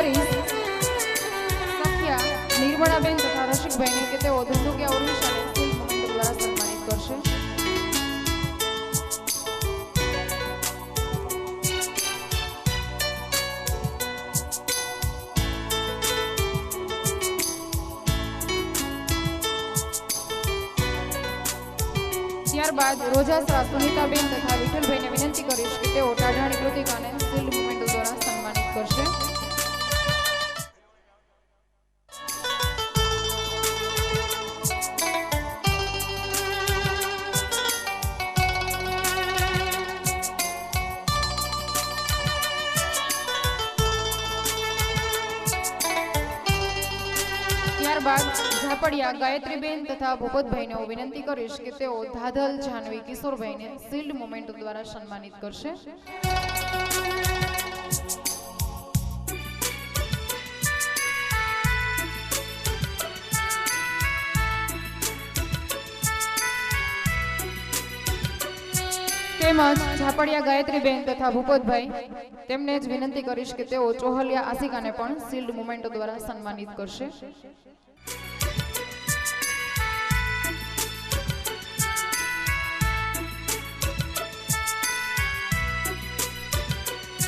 કરીશ. સખ્યા નિર્મળાબેન તથા રસિકભાઈને કે તેઓ ધંધુકિયા મોમેન્ટ દ્વારા સન્માનિત કરશે. ત્યારબાદ રોજાસરા સુનિતાબેન તથા વિઠ્ઠલભાઈને વિનંતી કરીશ કે તેઓ ટાઢાણી કૃતિકાને શિલ્ડ મુમેન્ટો દ્વારા સન્માનિત કરશે. ઝાપડિયા ગાયત્રીબેન તથા ભૂપતભાઈને વિનંતી કરીશ કે તેઓ ધાધલ જાહ્નવી કિશોરભાઈને શિલ્ડ મોમેન્ટ દ્વારા સન્માનિત કરશે. તેમજ ઝાપડિયા ગાયત્રીબેન તથા ભૂપતભાઈ, તેમને જ વિનંતી કરીશ કે તેઓ ચોહલિયા આસિકાને પણ શિલ્ડ મુમેન્ટો દ્વારા સન્માનિત કરશે.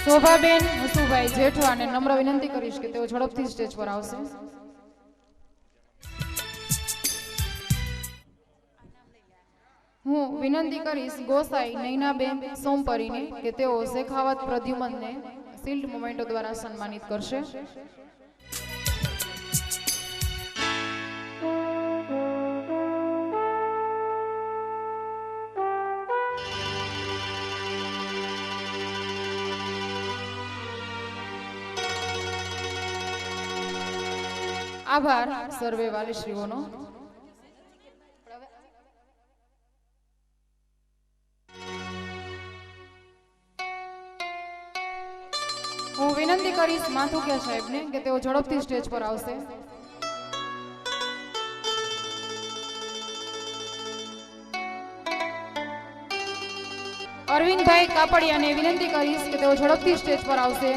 શોભાબેન હસુભાઈ જેઠવાને નમ્ર વિનંતી કરીશ કે તેઓ ઝડપથી સ્ટેજ પર આવશે. હું વિનંતી કરીશ ગોસાઈ, નૈનાબેન, સોમપરીને કે તેઓ શેખાવત પ્રદ્યુમનને શિલ્ડ મોમેન્ટો દ્વારા સન્માનિત કરશે. આભાર, સર્વે વાલીશ્રીઓનો. હું વિનંતી કરીશ માથુકિયા સાહેબને કે તેઓ ઝડપથી સ્ટેજ પર આવશે. અરવિંદભાઈ કાપડિયાને વિનંતી કરીશ કે તેઓ ઝડપથી સ્ટેજ પર આવશે.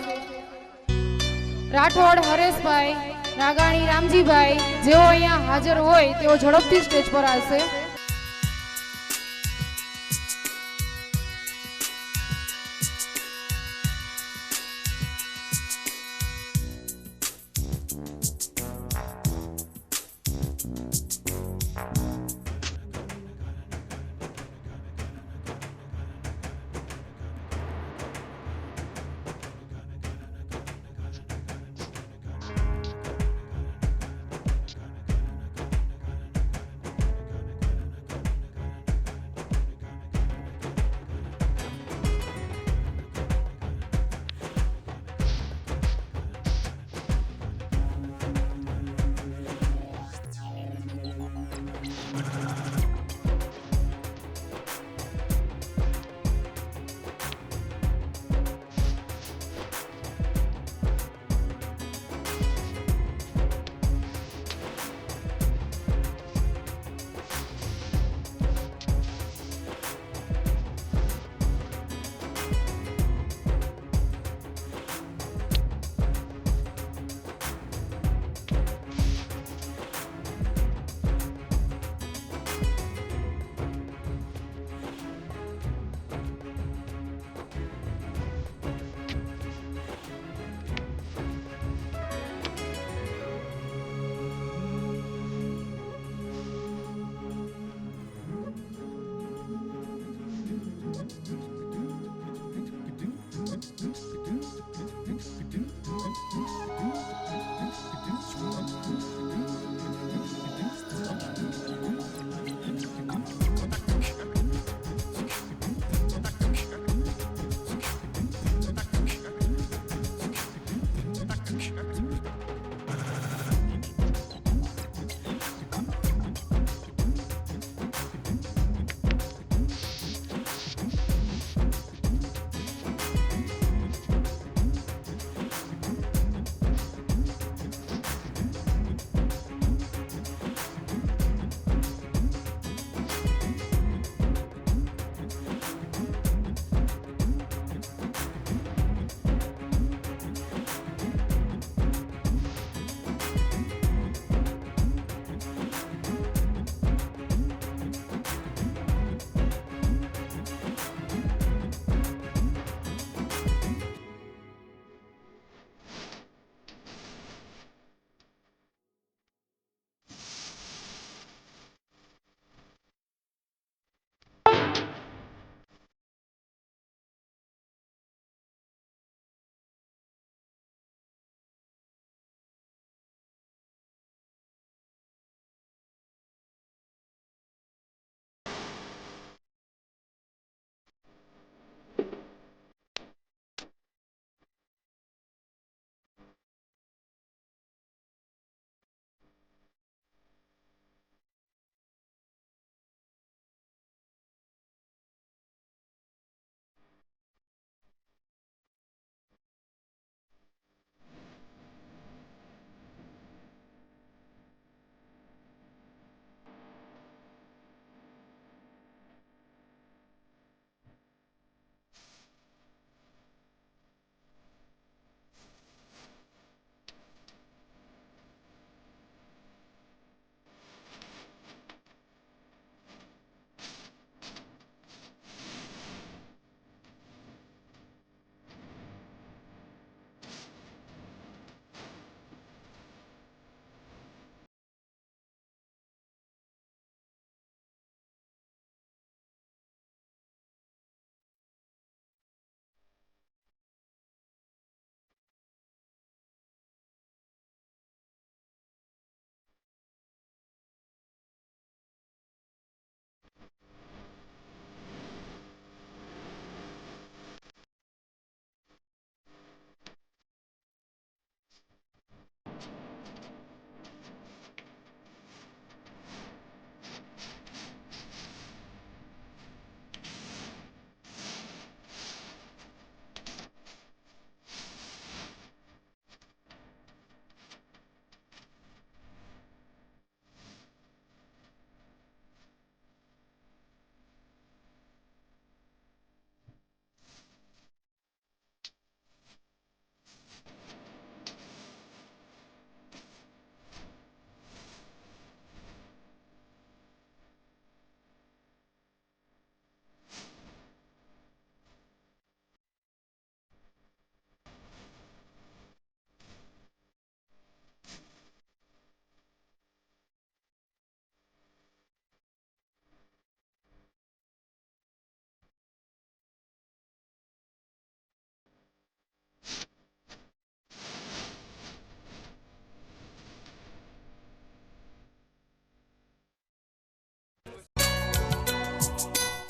રાઠોડ, હરેશભાઈ રાગાણી રામજીભાઈ જેઓ અહીંયા હાજર હોય તેઓ ઝડપથી સ્ટેજ પર આવશે.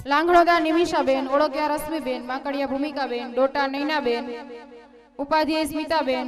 લાંગણોદા નિમિષાબેન ઓળગ્યા રશ્મિબેન માંકડિયા ભૂમિકાબેન ડોટા નૈનાબેન ઉપાધ્યાય સ્મિતાબેન